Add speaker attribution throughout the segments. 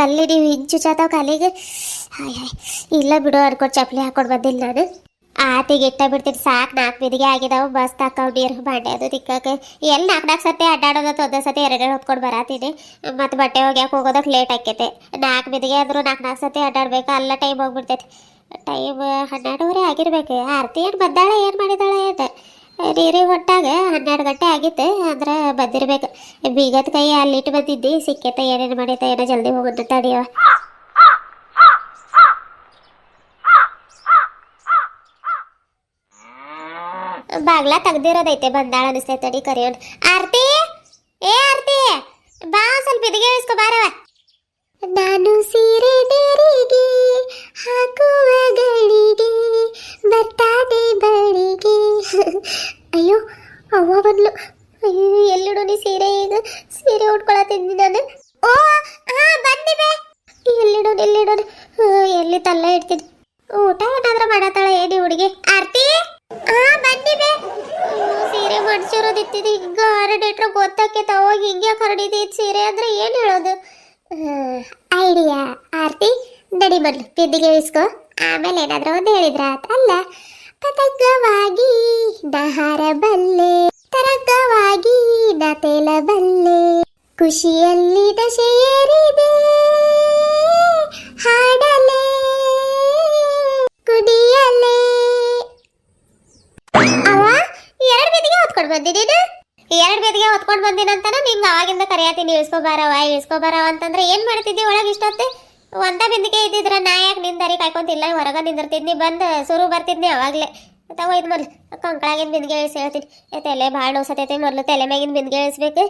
Speaker 1: ಕಲ್ಲಿ ನೀವು ಹಿಂಚು ಚಾತಾವ ಕಾಲಿಗೆ. Hi hi. ಇಲ್ಲ ಬಿಡು ಅನ್ಕೊಂಡು ಚಪ್ಪಲಿ ಹಾಕೊಂಡು ಬಂದಿಲ್ಲ ನಾನು. ಆತಿಗೆ ಇಟ್ಟ ಬಿಡ್ತೀನಿ, ಸಾಕು ನಾಲ್ಕು ಬಿದಿಗೆ ಆಗಿದಾವು ಬಸ್ ತಾಕಾವ್ ನೀರು ಬಾಂಡೆ ಅದು ತಿಕ್ಕಕ್ಕೆ ಎಲ್ಲಿ ನಾಲ್ಕು ನಾಲ್ಕು ಸತಿ ಅಡ್ಡಾಡೋದತ್ತು ಒಂದೇ ಸತಿ ಎರಡೆರಡು ಹೊತ್ಕೊಂಡು ಬರತ್ತೀನಿ ಮತ್ತು ಬಟ್ಟೆ ಒಗ್ಯಾಕೆ ಹೋಗೋದಕ್ಕೆ ಲೇಟ್ ಆಕೈತೆ ನಾಲ್ಕು ಬಿದಿಗೆ ಆದರೂ ನಾಲ್ಕು ನಾಲ್ಕು ಸತಿ ಅಡ್ಡಾಡ್ಬೇಕು, ಅಲ್ಲ ಟೈಮ್ ಹೋಗ್ಬಿಡ್ತೈತಿ. ಟೈಮ್ ಹನ್ನೆರಡುವರೆ ಆಗಿರ್ಬೇಕು. ಆರತಿ ಏನು ಬಂದಾಳೆ, ಏನು ಮಾಡಿದಾಳೆ ಏನು ನೀರಿಗೆ ಹೊಟ್ಟಾಗ ಹನ್ನೆರಡು ಗಂಟೆ ಆಗಿತ್ತು ಅಂದ್ರೆ ಬಂದಿರ್ಬೇಕು. ಬೀಗದ ಕೈ ಅಲ್ಲಿಟ್ಟು ಬಂದಿದ್ದಿ, ಸಿಕ್ಕೇತ ಏನೇನು ಮಾಡೈತೆ ಏನೋ ಜಲ್ದಿ ಹೋಗುತ್ತೆ ತಡಿಯವ ಬಾಗ್ಲ ತೆಗ್ದಿರೋದೈತೆ, ಬಂದಾಳ ಅನಿಸ್ತೈತೆ ತಡಿ ಕರಿಯೋಣ ಆರ್ತಿ? ಏ, ಆರ್ತಿ? ಬಾ, ಸ್ವಲ್ಪ ಇದಿಗೆ ಇಳಿಸ್ಕೊ ಬಾರವ ನಾನು ಸೀರೆ ನೆರಿಗೆ ಹಾಕುವ ಗಳಿಗೆ ಬಂದ್ಲು. ಅಯ್ಯೋ ನೀ ಸೀರೆ ಈಗ ಸೀರೆ ಉಟ್ಕೊಳತಿದ್ದಿ ನಾನು. ಓ ಹಾ ಬಂದಿದೆ. ಎಲ್ಲಿಡು ಎಲ್ಲಿಡು ಎಲ್ಲಿ ತಲ್ಲ ಇಡ್ತೀನಿ. ಊಟ ಏನಾದ್ರೂ ಮಾಡತ್ತಾಳ ಏನಿ ಹುಡುಗಿ? ಆರ್ತಿ? ಹಾ ಬಂದಿದೆ. ಸೀರೆ ಮಡ್ಸಿರೋದಿತ್ತಿದ್ದು ಹಿಂಗ ಹರಡಿಟ್ರೆ ಗೊತ್ತಾಕೈತೆ ತವಾಗ ಹಿಂಗೆ ಹರಡಿದಿ ಸೀರೆ ಅಂದ್ರೆ ಏನು ಹೇಳೋದು? ಐಡಿಯಾ. ಆರ್ತಿ, ನಡಿ ಮೊದ್ಲು ಬಿದ್ದಿಗೆ ಇಸ್ಕೋ ಆಮೇಲೆ ಏನಾದ್ರೂ ಒಂದು ಹೇಳಿದ್ರ ಅಲ್ಲ, ಪತಂಗವಾಗಿ ನಹಾರ ಬಲ್ಲೆ. ತರಂಗವಾಗಿ ನ ತೇಲಬಲ್ಲೆ. ಖುಷಿಯಲ್ಲಿ ನಶೆಯೇರಿದೆ ಹಾಡಲೆ, ಕುಡಿಯಲೆ. ಅವ ಎರಡು ಬೆದಿಗೆ ಹೊತ್ಕೊಂಡು ಬಂದಿದ್ದೀನಿ ಎರಡು ಬೆದಿಗೆ ಹೊತ್ಕೊಂಡು ಬಂದಿನಂತಾನ ನಿಂಗೆ ಅವಾಗಿಂದ ಕರೆಯತೀನಿ ಇಳಿಸ್ಕೊಬಾರವ ಇಳಿಸ್ಕೊಬಾರವ ಅಂತಂದ್ರೆ ಏನು ಮಾಡ್ತಿದ್ದಿ ಒಳಗೆ ಇಷ್ಟೊತ್ತೆ? ಒಂದ ಬಿಂದಿಗೆ ಇದ್ದಿದ್ರ ನಾ ಯಾಕೆ ನಿಂದರಿ ದಾರಿ ಕಾಯ್ಕೊಂತಿಲ್ಲ, ಹೊರಗ ನಿಂದಿರ್ತಿದ್ನಿ, ಬಂದು ಸುರು ಬರ್ತಿದ್ನಿ ಅವಾಗ್ಲೇ. ತಗೋ ಇದು ಮೊದಲು ಕಂಕಳಾಗಿನ ಬಿಂದಿಗೆ ಇಳಿಸಿ ಹೇಳ್ತೀನಿ. ತಲೆ ಭಾಳ ನೋಸತೈತಿ ಮೊದಲು ತಲೆ ಮ್ಯಾಗಿನ ಬಿಂದಿಗೆ ಇಳಿಸ್ಬೇಕು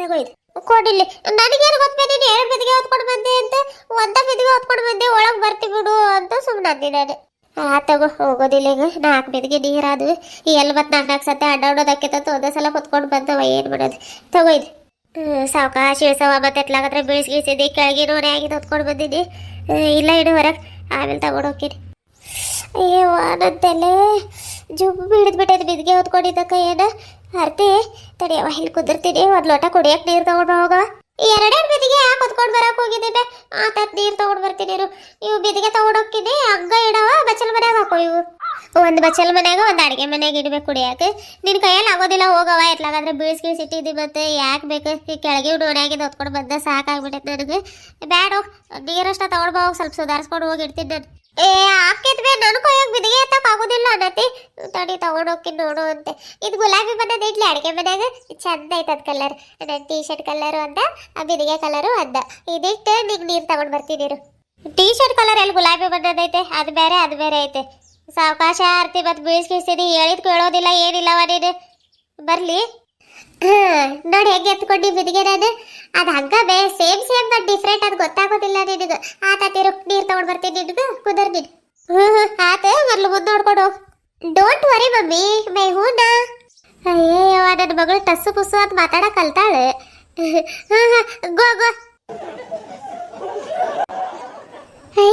Speaker 1: ತಗೋ ಇದು. ಕೊಡಿಲ್ಲ. ನನಗೇನು ಗೊತ್ತೇ ನೀನು ಎರಡು ಬಿಂದಿಗೆ ಹೊತ್ಕೊಂಡು ಬಂದೆ ಅಂತ? ಒಂದ ಬಿಂದಿಗೆ ಹೊತ್ಕೊಂಡು ಬಂದೆ ಒಳಗೆ ಬರ್ತಿ ಬಿಡು ಅಂತ ಸುಮ್ಮನೆ ಅಂದಿ ನಾನು. ಆ ತಗೋ ಹೋಗೋದಿಲ್ಲ ಈಗ. ನಾಲ್ಕು ಬಿದಿಗೆ ನೀರಾದ್ವಿ ಎಲ್ಲಿ ಮತ್ತೆ ನಾಲ್ಕು ನಾಲ್ಕು ಸತ್ತೆ ಅಡ್ಡಾಡೋದಕ್ಕೆ ಒಂದೇ ಸಲ ಹೊತ್ಕೊಂಡು ಬಂದವ ಏನು ಮಾಡೋದು? ತಗೋ ಇದು. ಹ್ಮ್, ಸಾವ್ಕಾಶ ಇಳಿಸವ ಮತ್ತೆ ಎತ್ಲಾಗತ್ರ ಬೀಳಿಸ್ಗಿಳಿಸಿದ್ದಿ ಕೆಳಗೆ ನೋಡಿ ಆಗಿದ್ದು ಹೊತ್ಕೊಂಡು ಬಂದಿದ್ದೆ ಇಲ್ಲ ಇಡು ಹೊರಗೆ. ಆಮೇಲೆ ತಗೊಂಡು ಹೋಗ್ತೀನಿ. ಅಯ್ಯೋ ಅನ್ನಂತಲೇ ಬಿಡಿದ್ ಬಿಟ್ಟೈತೆ ಬಿದ್ಗೆ ಹೊತ್ಕೊಂಡಿದ್ದಕ್ಕ ಏನ? ಅರ್ತಿ ತಡಿಯವ ಇಲ್ಲಿ ಕುದಿರ್ತೀನಿ, ಒಂದ್ ಲೋಟ ಕುಡಿಯಕ್ಕೆ ನೀರು ತಗೊಂಡು ಹೋಗ ಎರಡೆರಡು ಬಿದಿಗೆ ಯಾಕೆ ಹೊತ್ಕೊಂಡು ಬರಕ್ಕೆ ಹೋಗಿದ್ದೆ ಆತತ್ ನೀರು ತಗೊಂಡು ಬರ್ತೀನಿ ಇವು ಬಿದಿಗೆ ತಗೊಂಡು ಹೋಗ್ತೀನಿ, ಹಂಗ ಇಡವ ಬಚಲ್ ಮನ್ಯಾಗ ಹಾಕೋ ಇವು. ಒಂದು ಬಚಲ್ ಮನ್ಯಾಗ, ಒಂದ್ ಅಡಿಗೆ ಮನ್ಯಾಗ ಇಡ್ಬೇಕು ಕುಡಿಯಕ್ಕೆ ನಿನ್ ಕೈಯಲ್ಲಿ ಆಗೋದಿಲ್ಲ, ಹೋಗವ ಎತ್ಲಾಗಾದ್ರೆ ಬೀಳ್ಸ್ಗಿಳ್ಸಿ ಇಟ್ಟಿದ್ದಿ ಮತ್ತೆ ಯಾಕೆ ಬೇಕು? ಈ ಕೆಳಗೆ ಡೋಣ್ಯಾಗಿದ್ದು ಹೊತ್ಕೊಂಡು ಬಂದ, ಸಾಕಾಗ್ಬಿಟ್ಟೈತೆ ನನಗೆ. ಬ್ಯಾಡ, ನೀರಷ್ಟ ತಗೊಂಡು ಬಾ ಸ್ವಲ್ಪ ಸುಧಾರಿಸ್ಕೊಂಡು ಹೋಗಿ ಇಡ್ತೀನಿ ನಾನು. ಏ ಆಕೈತ್ ಬೇ ನನ್ ಕೊಯ್ಯಾಗ ಬಿದಿಗೆ ಆಗೋದಿಲ್ಲ ಅನ್ನತಿ ತಡಿ ತಗೊಂಡೋಗಿ ನೋಡು ಅಂತೆ. ಇದು ಗುಲಾಬಿ ಬಣ್ಣದ ಇಡ್ಲಿ, ಅಡಿಗೆ ಮನ್ಯಾಗ ಚಂದ ಐತದ ಕಲರ್ ನನ್ನ ಟೀ ಶರ್ಟ್ ಕಲರು ಅಂದ ಆ ಬಿದಿಗೆ ಕಲರು ಅಂದ ಇದಿಟ್ಟು ನಿಂಗೆ ನೀರು ತಗೊಂಡು ಬರ್ತೀನಿ ಟೀ ಶರ್ಟ್ ಕಲರ್ ಎಲ್ಲಿ ಗುಲಾಬಿ ಬಣ್ಣದ ಐತೆ? ಅದು ಬೇರೆ ಅದು ಬೇರೆ ಐತೆ. ಸಾವಕಾಶ ಆರ್ತಿ ಮತ್ತು ಬೀಳ್ಸ್ಕಿಸ್ತೀನಿ ಹೇಳಿದ್ ಕೇಳೋದಿಲ್ಲ, ಏನಿಲ್ಲವ ನೀನು. ಬರಲಿ. ನೋಡಿ ಹೆಂಗೆ ಎತ್ಕೊಂಡು ಬಿದಿಗೆ ನಾನು. ಅದು ಹಂಗ ಬೇ, ಸೇಮ್ ಸೇಮ್ ಬಟ್ ಡಿಫ್ರೆಂಟ್ ಅದು ಗೊತ್ತಾಗೋದಿಲ್ಲ ನಿನಗೆ. ಆತಾತಿರು ನೀರು ತಗೊಂಡು ಬರ್ತೀನಿ ನಿನಗೆ, ಕುದರ್ ನೀನು. ಆತ ಮುಂದೆ ನೋಡ್ಕೊಂಡು ಡೋಂಟ್ ವರಿ ಮಮ್ಮಿ, ಮೈ ಹೂನ. ಅಯ್ಯೋ ನನ್ನ ಮಗಳು ಟಸ್ಸು ಪುಸ್ಸು ಅಂತ ಮಾತಾಡಕ್ ಕಲ್ತಾಳೆ. ಗೋ ಗೋ. ಹೈ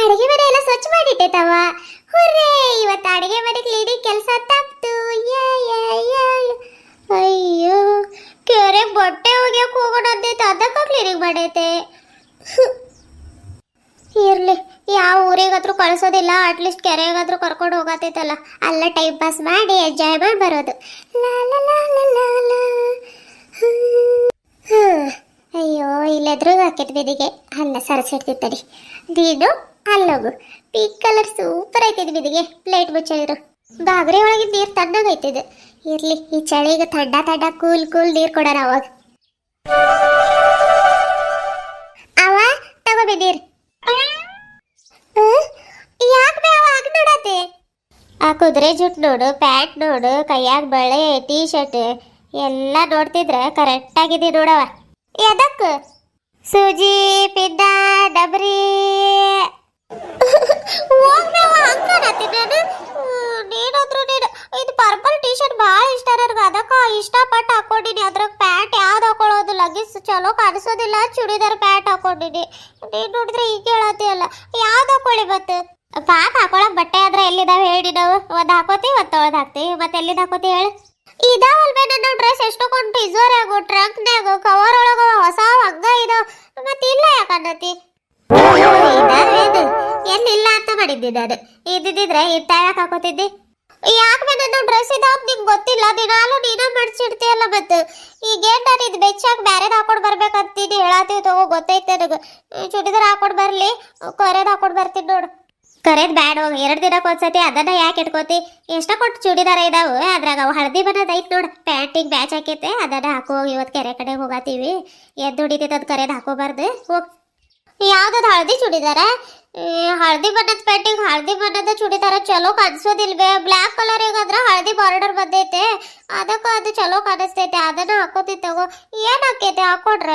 Speaker 1: ಅಡಿಗೆ ಮನೆ ಎಲ್ಲ ಸ್ವಚ್ಛ ಮಾಡಿಟ್ಟೈತವ ಹುರ್ರೇ, ಇವತ್ತು ಅಡಿಗೆ ಮನೆ ಕ್ಲೀನಿಂಗ್ ಕೆಲಸ ಯಾ. ಅಯ್ಯೋ, ಕೆರೆ ಬಟ್ಟೆ ಒಗ್ಯಕ್ಕೆ ಹೋಗೋಣ ಅಂದೈತೆ ಬಡೈತೆ ಇರ್ಲಿ, ಯಾವ ಊರಿಗಾದ್ರೂ ಕಳಿಸೋದಿಲ್ಲ ಅಟ್ಲೀಸ್ಟ್ ಕೆರೆಗಾದ್ರೂ ಕರ್ಕೊಂಡು ಹೋಗತ್ತೈತಲ್ಲ. ಅಲ್ಲ ಟೈಮ್ ಪಾಸ್ ಮಾಡಿ ಎಂಜಾಯ್ ಮಾಡಿ ಬರೋದು. ಅಯ್ಯೋ ಇಲ್ಲಾದ್ರೂ ಹಾಕಿದ್ ಬಿದಿಗೆ. ಅಲ್ಲ ಸರಸಿಡ್ತಿತ್ತಡಿ ದೀನು ಅಲ್ಲೋಗು. ಪಿಂಕ್ ಕಲರ್ ಸೂಪರ್ ಐತಿದ್ ಬಿದಿಗೆ. ಪ್ಲೇಟ್ ಮುಚ್ಚಿದ್ರು ಬಾಗ್ರಿ ಒಳಗಿನ ನೀರು ತಣ್ಣಗೈತಿದ್ ಇರ್ಲಿ, ಈ ಚಳಿಗೆ ತಡ್ಡ ತಡ್ಡ ಕೂಲ್ ಕೂಲ್ ನೀರು ಕೊಡೋಣ ಅವಾಗ. ನೀರು ಯಾಕೆ ಬೇವ ಹಾಗೆ ನೋಡತ್ತೆ? ಆ ಕುದುರೆ ಜುಟ್ ನೋಡು, ಪ್ಯಾಂಟ್ ನೋಡು, ಕೈಯಾಗ ಬಳೆ ಟೀ ಶರ್ಟ್ ಎಲ್ಲ ನೋಡ್ತಿದ್ರೆ ಕರೆಕ್ಟ್ ಆಗಿದೆ ನೋಡವ ಎದಕ್ಕ ಸೂಜಿ, ಪಿದ್ದ, ಡಬ್ರಿ. ಹೋಗ್ಬೇವ ಹಂಗನತ್ತಿ ನಾನು. ನೀನಾದ್ರೂ ನೀನು, ಇದು ಪರ್ಪಲ್ ಟೀ ಶರ್ಟ್ ಭಾಳ ಇಷ್ಟ ನನಗೆ. ಅದಕ್ಕೆ ಇಷ್ಟಪಟ್ಟು ಹಾಕೊಂಡಿನಿ. ಅದ್ರಾಗ ಪ್ಯಾಂಟ್ ಯಾವ್ದು ಹಾಕೊಳ್ಳೋದು? ಲಗೀಸ್ ಚಲೋ ಕಾಣಿಸೋದಿಲ್ಲ. ಚೂಡಿದಾರ್ ಪ್ಯಾಂಟ್ ಹಾಕೊಂಡಿನಿ. ನೀನು ನೋಡಿದ್ರೆ ಈಗ ಹೇಳತ್ತೀಯಲ್ಲ. ಯಾವ್ದು ಹಾಕೊಳ್ಳಿ ಮತ್ತೆ ಪಾಪ ಹಾಕೊಳಕ್ ಬಟ್ಟೆ ಆದ್ರೆ ಎಲ್ಲಿದಾವೆ ಹೇಳಿ ನಾವು? ಒಂದ್ ಹಾಕೋತಿ, ಒಂದ್ ತೊಳ್ದು ಹಾಕ್ತಿವಿ ಮತ್ತೆ ಎಲ್ಲಿದ್ ಹಾಕೋತಿ ಹೇಳಿ. ಇದಾವಲ್ವೇ ನನ್ನ ಡ್ರೆಸ್ ಎಷ್ಟೊಂದು ಟಿಜೋರ್ಯಾಗು ಟ್ರಂಕ್ನ್ಯಾಗು ಕವರ್ ಒಳಗ, ಹೊಸ ಹಗ್ಗ ಇದಾವ ಮತ್ತೆ ಇಲ್ಲ ಯಾಕನ್ನತಿ ಎಲ್ಲಿಲ್ಲ ಅಂತ ಮಾಡಿದ್ದೆ ನಾನು ಇದ್ದಿದ್ರೆ ಇಟ್ಟ ಯಾಕೆ ಹಾಕೋತಿದ್ದೆ. ಯಾಕೆ ನನ್ನ ಡ್ರೆಸ್ ಇದಾವ್ ನಿಂಗೆ ಗೊತ್ತಿಲ್ಲ. ದಿನಾಲು ನೀನ ಮಡ್ಸಿಡ್ತೀಯಲ್ಲ ಮತ್ತೆ. ಈಗೇನು ನಾನು ಇದು ಬೆಚ್ಚಾಗಿ ಬ್ಯಾರೆದ್ ಹಾಕೊಂಡು ಬರ್ಬೇಕಂತೀನಿ ಹೇಳತ್ತೀವಿ ತಗೋ, ಗೊತ್ತೈತೆ ನನಗೆ. ಚುಡಿದಾರ ಹಾಕೊಂಡು ಬರಲಿ. ಕೊರೆದು ಹಾಕೊಂಡು ಬರ್ತೀನಿ ನೋಡು. ಕರೆದ್ ಬ್ಯಾಡ ಹೋಗಿ, ಎರಡು ದಿನಕ್ಕೆ ಒಂದ್ಸತಿ ಅದನ್ನ ಯಾಕೆ ಇಟ್ಕೋತಿ? ಎಷ್ಟ ಕೊಟ್ಟು ಚೂಡಿದಾರ ಇದಾವು. ಅದ್ರಾಗ ಅವು ಹಳದಿ ಬಣ್ಣದ ಐತ್ ನೋಡು. ಪ್ಯಾಂಟಿಗೆ ಬ್ಯಾಚ್ ಹಾಕೈತೆ, ಅದನ್ನ ಹಾಕೋ ಇವತ್ತು ಕೆರೆ ಕಡೆ ಹೋಗತ್ತೀವಿ ಎದ್ದು ಹೊಡಿತೈತೆ ಅದು ಕರೆದ್ ಹಾಕೋಬಾರ್ದು. ಹೋಗ್. ಯಾವ್ದದು ಹಳದಿ ಚೂಡಿದಾರ? ಹಳದಿ ಬಣ್ಣದ ಪ್ಯಾಂಟಿಗೆ ಹಳದಿ ಬಣ್ಣದ ಚೂಡಿದಾರ ಚಲೋ ಕಾಣಿಸೋದಿಲ್ವೇ? ಬ್ಲ್ಯಾಕ್ ಕಲರ್ ಅದ್ರ ಹಳದಿ ಬಾರ್ಡರ್ ಬಂದೈತೆ. ಅದಕ್ಕೆ ಅದು ಚಲೋ ಕಾಣಿಸ್ತೈತೆ. ಅದನ್ನ ಹಾಕೋತಿ ತಗೋ. ಏನ್ ಹಾಕೈತೆ? ಹಾಕೊಡ್ರ.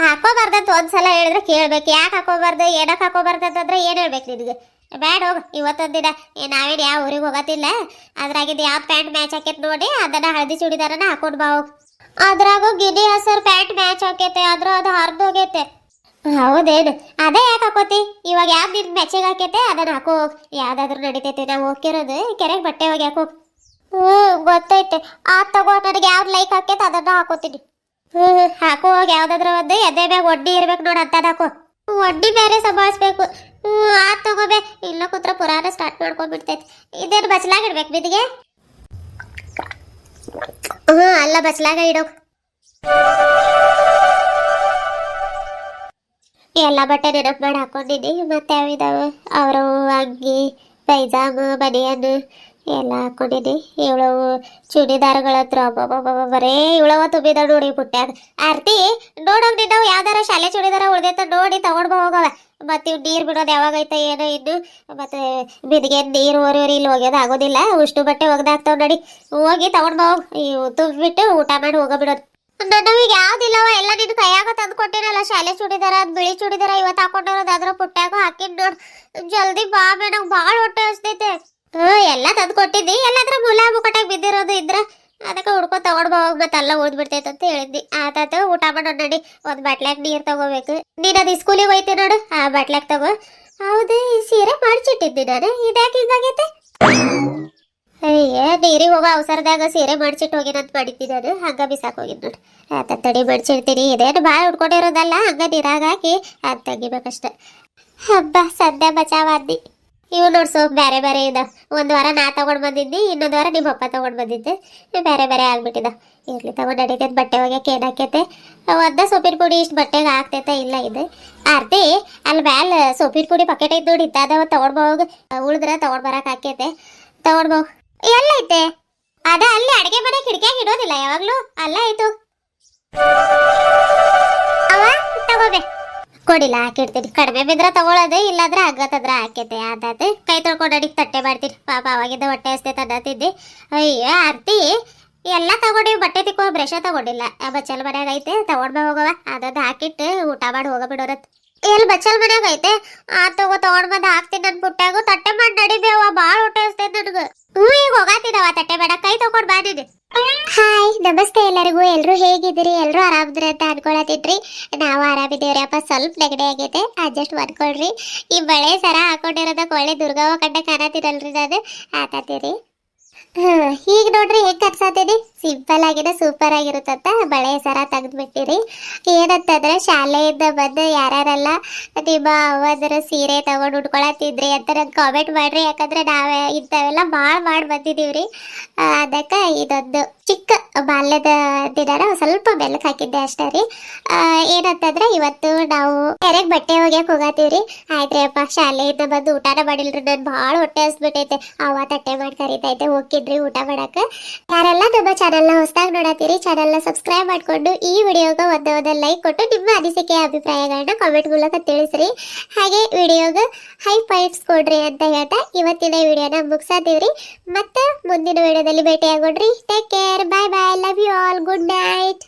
Speaker 1: ಹಾಕೋಬಾರ್ದಂತ ಒಂದ್ಸಲ ಹೇಳಿದ್ರೆ ಕೇಳ್ಬೇಕು. ಯಾಕೆ ಹಾಕೋಬಾರ್ದು? ಏನಕ್ಕೆ ಹಾಕೋಬಾರ್ದು ಅಂತಂದ್ರೆ ಏನ್ ಹೇಳ್ಬೇಕು ನಿನಗೆ? ಬ್ಯಾಡ ಹೋಗು. ಇವತ್ತೊಂದಿನ ದಿನ. ನಾವೇನು ಯಾವ ಊರಿಗೆ ಹೋಗತ್ತಿಲ್ಲ. ಅದ್ರಾಗಿದ್ದು ಯಾವ ಪ್ಯಾಂಟ್ ಮ್ಯಾಚ್ ಹಾಕೈತೆ ನೋಡಿ, ಅದನ್ನ ಹಳದಿ ಚೂಡಿದಾರನ ಹಾಕೊಂಡು ಬಾ ಹೋಗು. ಅದ್ರಾಗ ಗಿಡಿ ಹಸರ್ ಪ್ಯಾಂಟ್ ಮ್ಯಾಚ್ ಹಾಕೈತೆ. ಆದ್ರೂ ಅದು ಹರಿದೋಗೈತೆ ಹೌದೇನು ಅದೇ ಯಾಕೆ ಹಾಕೋತಿ? ಇವಾಗ ಯಾವ್ದು ನಿನ್ ಮೆಚ್ಚಗೆ ಹಾಕೈತೆ, ಅದನ್ನ ಹಾಕೋ. ಯಾವ್ದಾದ್ರು ನಡಿತೈತೆ, ನಾವು ಹೋಗಿರೋದು ಕೆರೆಗೆ ಬಟ್ಟೆ ಹೋಗಿ. ಹಾಕೋ ಹ್ಞೂ ಗೊತ್ತೈತೆ. ಆ ತಗೋ, ನನಗೆ ಯಾವ್ದು ಲೈಕ್ ಹಾಕೈತೆ, ಅದನ್ನ ಹಾಕೋತೀನಿ. ಹ್ಞೂ ಹಾಕೋ ಹೋಗಿ. ಯಾವ್ದಾದ್ರು ಒಂದು ಎದೆ ಮ್ಯಾಗ ಒಡ್ಡಿ ಇರ್ಬೇಕು ನೋಡು ಅಂತದ್ ಹಾಕೋ. ಒಡ್ಡಿ ಬೇರೆ ಸಂಭಾಳಿಸ್ಬೇಕು. ಹ್ಞೂ ಆ ತಗೋಬೇ ಇಲ್ಲ ಕೂತ್ರ ಪುರಾಣ ಸ್ಟಾರ್ಟ್ ಮಾಡ್ಕೊಂಡ್ಬಿಡ್ತೈತೆ ಇದೇನು ಬಚ್ಲಾಗ ಇಡ್ಬೇಕು ಬಿದಿಗೆ? ಹ್ಞೂ ಅಲ್ಲ ಬಚ್ಲಾಗ ಇಡೋಕ್ ಎಲ್ಲ ಬಟ್ಟೆ ನೆನಪು ಮಾಡಿ ಹಾಕೊಂಡಿನಿ ಮತ್ತೆ ಯಾವಿದಾವೆ ಅವರು ಅಂಗಿ, ಪೈಜಾಮ, ಬನಿಯನ್ ಎಲ್ಲ ಹಾಕೊಂಡಿನಿ ಇವಳವು ಚೂಡಿದಾರಗಳ ಹತ್ರ ಅಬ್ಬಬ್ಬಬ್ಬ ಬರೇ ಇವಳವ ತುಂಬಿದ ನೋಡಿ ಪುಟ್ಟ್ಯಾಗ ಆರ್ತಿ ನೋಡೋಗ್ ನಿನ್ನವು ಯಾವ್ದಾರ ಶಾಲೆ ಚೂಡಿದಾರ ಉಳ್ದೈತ ನೋಡಿ ತಗೊಂಡು ಹೋಗವ. ಮತ್ತೆ ಇವ್ ನೀರ್ ಬಿಡೋದು ಯಾವಾಗೈತ ಏನೋ ಇನ್ನು. ಮತ್ತೆ ಬಿದಿಗೆ ನೀರು ಓರಿ ಇಲ್ಲಿ ಒಗೆಯೋದು ಆಗೋದಿಲ್ಲ. ಉಷ್ಟು ಬಟ್ಟೆ ಒಗ್ದಾಕ್ತಾವ್ ನೋಡಿ. ಹೋಗಿ ತಗೊಂಡು ಹೋಗಿ. ಇವು ತುಂಬಿಟ್ಟು ಊಟ ಮಾಡಿ ಹೋಗ ಬಿಡೋದು ನಮಗೆ ಯಾವ್ದಿಲ್ಲವ ಎಲ್ಲ ನಿನ್ ಕೈಯಾಗ ತಂದು ಕೊಟ್ಟಿರಲ್ಲ, ಶಾಲೆ ಚೂಡಿದಾರ, ಅದ್ ಬಿಳಿ ಚೂಡಿದಾರ ಇವತ್ತು ಹಾಕೊಂಡಿರೋದು ಅದ್ರ ಪುಟ್ಟ್ಯಾಗ ಹಾಕಿದ್ ನೋಡ್. ಜಲ್ದಿ ಬಾ ಬೇ ನಂಗೆ ಭಾಳ ಹೊಟ್ಟೆ ಹಸ್ತೈತೆ ಎಲ್ಲ ತಂದು ಕೊಟ್ಟಿದ್ದಿ, ಎಲ್ಲಾದ್ರ ಮುಲ ಮುಕಟಾಗ ಬಿದ್ದಿರೋದು ಇದ್ರ. ಅದಕ್ಕೆ ಹುಡ್ಕೊ ತಗೊಂಡ್ ಹೋಗ್ ಮತ್ತೆ ಎಲ್ಲ ಓದ್ಬಿಡ್ತೈತೆ ಅಂತ ಹೇಳಿದ್ನಿ ಆತಾತ ಊಟ ಮಾಡೋಣ ನೋಡಿ ಒಂದ್ ಬಾಟ್ಲ್ಯಾಗ ನೀರ್ ತಗೋಬೇಕು. ನೀನ್ ಅದು ಸ್ಕೂಲಿಗೆ ಹೋಯ್ತಿ ನೋಡು, ಆ ಬಾಟ್ಲ್ಯಾಗ ತಗೋ. ಹೌದು, ಈ ಸೀರೆ ಮಾಡ್ಚಿಟ್ಟಿದ್ದಿ ನಾನು, ಇದ್ಯಾಕೆ ಹಿಂಗಾಗೈತೆ ಅಯ್ಯ ನೀರಿಗೆ ಹೋಗೋ, ಅವಸರದಾಗ ಸೀರೆ ಮಡ್ಚಿಟ್ಟು ಹೋಗಿನಂತ ಮಾಡಿದ್ದೀನಿ ನಾನು. ಹಂಗ ಬಿಸಾಕ್ ಹೋಗಿದ್ ನೋಡಿ. ತಡಿ ಮಾಡ್ಸಿಡ್ತೀನಿ ಇದೇನು ಭಾಳ ಉಟ್ಕೊಂಡಿರೋದಲ್ಲ, ಹಂಗ ನೀರಾಗ ಹಾಕಿ ಅದ್ ತೆಗಿಬೇಕಷ್ಟೆ. ಹಬ್ಬ, ಸದ್ಯ ಬಚಾವಾದಿ ಇವು ನೋಡ್ಸು ಬೇರೆ ಬೇರೆ ಇದ ಒಂದು ವಾರ ನಾ ತಗೊಂಡ್ ಬಂದಿದ್ದೆ ಇನ್ನೊಂದು ವಾರ ನಿಮ್ಮ ಅಪ್ಪ ತಗೊಂಡ್ ಬಂದಿದ್ದೆ. ಬೇರೆ ಬೇರೆ ಆಗ್ಬಿಟ್ಟಿದ ಇರ್ಲಿ ತಗೊಂಡ್ ನಡೀತೈತೆ ಬಟ್ಟೆ ಒಗ್ಯಕ್ಕೆ ಏನಾಕೈತೆ ಒದ್ದ ಸೋಪಿನ ಪುಡಿ ಇಷ್ಟು ಬಟ್ಟೆಗೆ ಆಗ್ತೈತೆ ಇಲ್ಲ ಇದು. ಆರ್ತಿ ಅಲ್ಲಿ ಮ್ಯಾಲ ಸೋಪಿನ ಪುಡಿ ಪಕೆಟ್ ಐತೆ ನೋಡಿ, ಇದ್ದಾದವ ತಗೊಂಡ್ಬೋಗ ಉಳಿದ್ರೆ ತಗೊಂಡ್ ಬರಕ್ ಹಾಕೈತೆ ತಗೊಂಡ್ ಹೋಗ್. ಎಲ್ಲೈತೆ ಅದ ಅಲ್ಲಿ ಅಡಿಗೆ ಮನೆ ಕಿಟಕಿಯಾಗ ಇಡೋದಿಲ್ಲ, ಯಾವಾಗ್ಲೂ ಅಲ್ಲ ಆಯ್ತು. ಅವ ಕೊಡಿಲ್ಲ, ಹಾಕಿಡ್ತೀನಿ. ಕಡಿಮೆ ಬಿದ್ರೆ ತಗೊಳ್ಳೋದು ಇಲ್ಲಾಂದ್ರೆ ಹಗ್ಗತ್ತದ್ರ ಹಾಕೈತೆ ಅದಾತ ಕೈ ತೊಳ್ಕೊಂಡು ಅಡಿಗೆ ತಟ್ಟೆ ಮಾಡ್ತೀನಿ. ಪಾಪ ಅವಾಗಿದ್ದ ಹೊಟ್ಟೆ ಹಸ್ತೈತೆ ಅನ್ನತ್ತಿದ್ದೆ ಅಯ್ಯೋ, ಆರ್ತಿ. ಎಲ್ಲ ತಗೊಂಡಿವಿ, ಬಟ್ಟೆ ತಿಕ್ಕೋ ಬ್ರಷ ತಗೊಂಡಿಲ್ಲ. ಅಬ್ಬ ಮನೆಯಾಗೈತೆ ಐತೆ ತಗೊಂಡ್ಬೇ ಹೋಗವ ಅದನ್ನ ಹಾಕಿಟ್ಟು ಊಟ ಮಾಡಿ ಹೋಗ ಬಿಡೋರತ್ ಎಲ್ಲಿ ಬಚ್ಚಲ್ ಮನ್ಯಾಗ ಐತೆ? ಆ, ತಗೋ, ತಗೊಂಡ್ ಬಂದ್ ಹಾಕ್ತೀನಿ ನನ್ ಪುಟ್ಟಾಗು ತಟ್ಟೆ ಮಾಡಿ ನಡಿಬೇವ ಭಾಳ ಹೊಟ್ಟೆ ಹಸ್ತೈತೆ ನನಗೆ. ಹ್ಞೂ, ಈಗ ಹೋಗಾತಿದವ, ತಟ್ಟೆ ಬೇಡ. ಕೈ ತಗೊಂಡ್ ಬಾ ನೀನು. ಹಾಯ್, ನಮಸ್ತೆ ಎಲ್ಲರಿಗೂ. ಎಲ್ಲರೂ ಹೇಗಿದ್ದೀರಿ? ಎಲ್ಲರೂ ಆರಾಮದ್ರಿ ಅಂತ ಅನ್ಕೊಳತಿದ್ರಿ. ನಾವು ಆರಾಮಿದ್ದೀವ್ರಿ. ಅಪ್ಪ, ಸ್ವಲ್ಪ ನೆಗಡಿ ಆಗೈತೆ. ಅಡ್ಜಸ್ಟ್ ಮಾಡ್ಕೊಳ್ರಿ. ಈ ಬಳೆ ಸರ ಹಾಕೊಂಡಿರೋದಕ್ಕೆ ಒಳ್ಳೆ ದುರ್ಗವ್ವ ಕಂಡ ಕಾಣತಿರಲ್ರಿ ನಾನು. ಆತಾತೀರಿ. ಹ್ಮ್, ಈಗ ನೋಡ್ರಿ ಹೆಂಗ್ ಕಟ್ಸಾತೀನಿ ಸಿಂಪಲ್ ಆಗಿದೆ, ಸೂಪರ್ ಆಗಿರುತ್ತಂತ ಬಳೆ ಸರ ತೆಗೆದ್ಬಿಟ್ಟಿರಿ. ಏನಂತಂದ್ರೆ ಶಾಲೆಯಿಂದ ಬಂದು ಯಾರ್ಯಾರೆಲ್ಲ ನಿಮ್ಮ ಅವದ್ರ ಸೀರೆ ತಗೊಂಡು ಉಟ್ಕೊಳತ್ತಿದ್ರಿ ಅಂತ ನಂಗೆ ಕಾಮೆಂಟ್ ಮಾಡ್ರಿ. ಯಾಕಂದ್ರೆ ನಾವೇ ಇಂಥವೆಲ್ಲ ಭಾಳ ಮಾಡಿ ಬಂದಿದೀವ್ರಿ ಅದಕ್ಕೆ ಇದೊಂದು ಚಿಕ್ಕ ಬಾಲ್ಯದ ದಿನಾನ ಸ್ವಲ್ಪ ಬೆಲ್ಕ್ ಹಾಕಿದ್ದೆ ಅಷ್ಟೇ ರೀ. ಏನಂತಂದ್ರೆ ಇವತ್ತು ನಾವು ಕೆರೆಗೆ ಬಟ್ಟೆ ಒಗ್ಯಕ್ ಹೋಗತ್ತೀವ್ರಿ. ಆಯ್ತ್ರಿ ಅಪ್ಪ, ಶಾಲೆಯಿಂದ ಬಂದು ಊಟನ ಮಾಡಿಲ್ರಿ. ನಾನು ಭಾಳ ಹೊಟ್ಟೆ ಹಸ್ಬಿಟ್ಟೈತೆ. ಅವ ತಟ್ಟೆ ಮಾಡಿ ಕರಿತೈತೆ ಹೋಗಿದ್ರಿ ಊಟ ಮಾಡಕ್ಕೆ ಯಾರೆಲ್ಲ ನಮ್ಮ ಚಾನಲ್ನ ಹೊಸದಾಗಿ ನೋಡತ್ತೀರಿ, ಚಾನಲ್ನ ಸಬ್ಸ್ಕ್ರೈಬ್ ಮಾಡ್ಕೊಂಡು ಈ ವಿಡಿಯೋಗೆ ಒಂದೇ ಒಂದು ಲೈಕ್ ಕೊಟ್ಟು ನಿಮ್ಮ ಅನಿಸಿಕೆ ಅಭಿಪ್ರಾಯಗಳನ್ನ ಕಾಮೆಂಟ್ ಮೂಲಕ ತಿಳಿಸ್ರಿ. ಹಾಗೆ ವಿಡಿಯೋಗೆ ಹೈ ಪಾಯಿಂಟ್ಸ್ ಕೊಡ್ರಿ ಅಂತ ಹೇಳ್ತಾ ಇವತ್ತಿನ ವಿಡಿಯೋನ ಮುಗಿಸಾತೀವ್ರಿ. ಮತ್ತೆ ಮುಂದಿನ ವಿಡಿಯೋದಲ್ಲಿ ಭೇಟಿಯಾಗೋಣ್ರಿ. Take care bye bye love you all good night